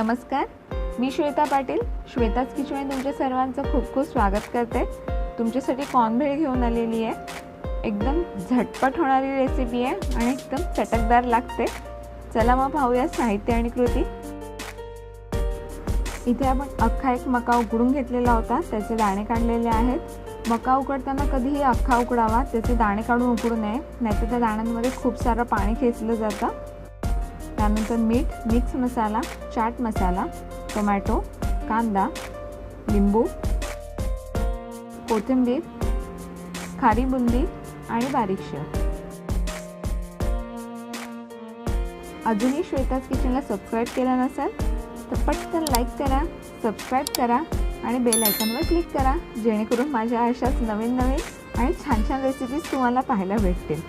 नमस्कार. मी श्वेता पाटील. श्वेताच किचनमध्ये तुमच्या सर्वांचं खूप खूप स्वागत करते. तुमच्यासाठी कॉर्नभेळ घेऊन आलेली आहे. एकदम झटपट होणारी रेसिपी आहे आणि एकदम चटकदार लागते. चला मग पाहूया साहित्य आणि कृती. इथे आपण अख्खा एक मका उकडून घेतलेला होता. त्याचे दाणे काढलेले आहेत. मका उकडताना कधीही अख्खा उकडावा. त्याचे दाणे काढून उकडू नये. नाहीतर त्या दाण्यांमध्ये खूप सारं पाणी खेचलं जातं. त्यानंतर मीठ मिक्स मसाला चाट मसाला टोमॅटो कांदा लिंबू कोथिंबीर खारी बुंदी आणि बारीक शेव. अजूनही श्वेताज किचनला सबस्क्राईब केलं नसेल तर पटकन लाईक करा सबस्क्राईब करा आणि बेल आयकॉनवर क्लिक करा जेणेकरून माझ्या अशाच नवीन नवीन आणि छान छान रेसिपीज तुम्हाला पाहायला भेटतील.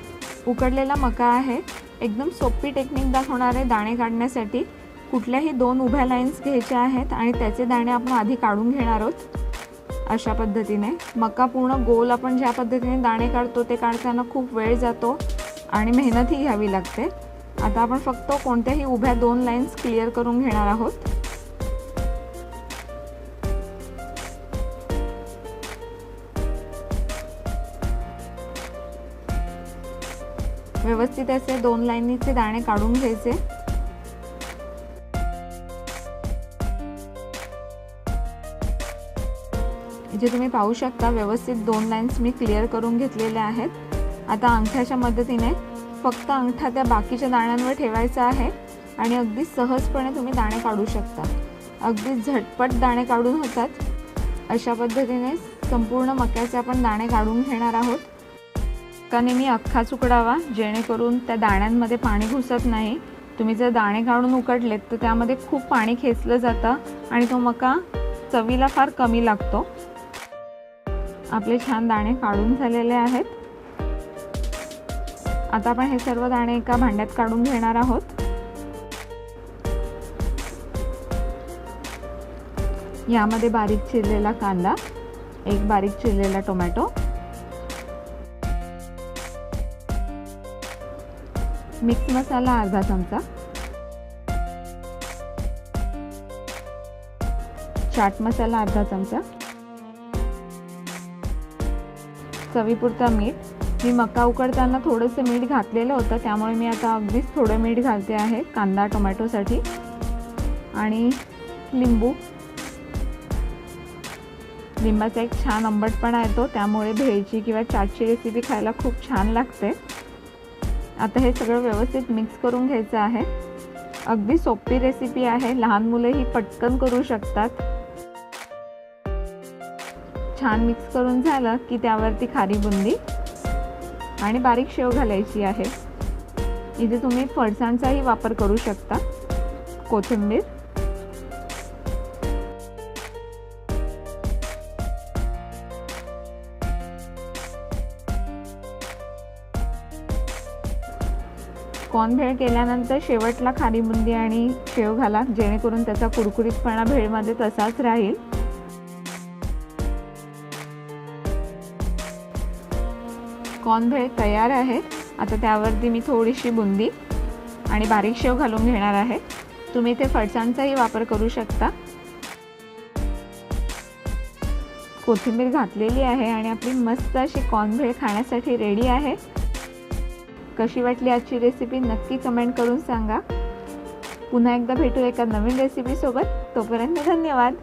उकडलेला मका आहे एकदम सोपी टेक्निक दाखवणार आहे दाणे काढण्यासाठी कुठल्याही दोन उभ्या लाईन्स घ्यायच्या आहेत आणि त्याचे दाणे आपण आधी काढून घेणार आहोत. अशा पद्धतीने. मका पूर्ण गोल आपण ज्या पद्धतीने दाणे काढतो ते काढताना खूप वेळ जातो आणि मेहनतही घ्यावी लागते. आता आपण फक्त कोणत्याही उभ्या दोन लाईन्स क्लिअर करून घेणार आहोत. व्यवस्थित असे दोन लाईनीचे दाणे काढून घ्यायचे. जे तुम्ही पाहू शकता व्यवस्थित दोन लाईन्स मी क्लिअर करून घेतलेल्या आहेत. आता अंगठ्याच्या मदतीने फक्त अंगठा त्या बाकीच्या दाण्यांवर ठेवायचा आहे आणि अगदी सहजपणे तुम्ही दाणे काढू शकता. अगदी झटपट दाणे काढून होतात. अशा पद्धतीने संपूर्ण मक्याचे आपण दाणे काढून घेणार आहोत. का नेहमी अख्खाच उकडावा जेणेकरून त्या दाण्यांमध्ये पाणी घुसत नाही. तुम्ही जर दाणे काढून उकडलेत तर त्यामध्ये खूप पाणी खेचलं जातं आणि तो मका चवीला फार कमी लागतो. आपले छान दाणे काढून झालेले आहेत. आता आपण हे सर्व दाणे एका भांड्यात काढून घेणार आहोत. यामध्ये बारीक चिरलेला कांदा एक बारीक चिरलेला टोमॅटो मिक्स मसाला अर्धा चमचा. चाट मसाला अर्धा चमचा. चवीपुरता मीठ. मी मका उकडताना थोडंसं मीठ घातलेलं होतं त्यामुळे मी आता अगदीच थोडं मीठ घालते आहे कांदा टोमॅटोसाठी. आणि लिंबू. लिंबाचा एक छान आंबटपणा येतो त्यामुळे भेळची किंवा चाटची रेसिपी खायला खूप छान लागते. आता हे सगळं व्यवस्थित मिक्स करून घ्यायचं आहे. अगदी सोपी रेसिपी आहे. लहान मुलंही पटकन करू शकतात. छान मिक्स करून झालं की त्यावरती खारी बुंदी आणि बारीक शेव घालायची आहे. इथे तुम्ही फरसांचाही वापर करू शकता. कोथिंबीर कॉर्न भेळ केल्यानंतर शेवटला खारी बुंदी आणि शेव घाला जेणेकरून त्याचा कुरकुरीतपणा भेळमध्ये तसाच राहील. कॉर्न भेळ तयार आहे. आता त्यावरती मी थोडीशी बुंदी आणि बारीक शेव घालून घेणार आहे. तुम्ही ते फडसांचाही वापर करू शकता. कोथिंबीर घातलेली आहे आणि आपली मस्त अशी कॉर्न भेळ खाण्यासाठी रेडी आहे. कशी वाटली आजची रेसिपी नक्की कमेंट करून सांगा. पुन्हा एकदा भेटू एका नवीन रेसिपीसोबत तोपर्यंत धन्यवाद.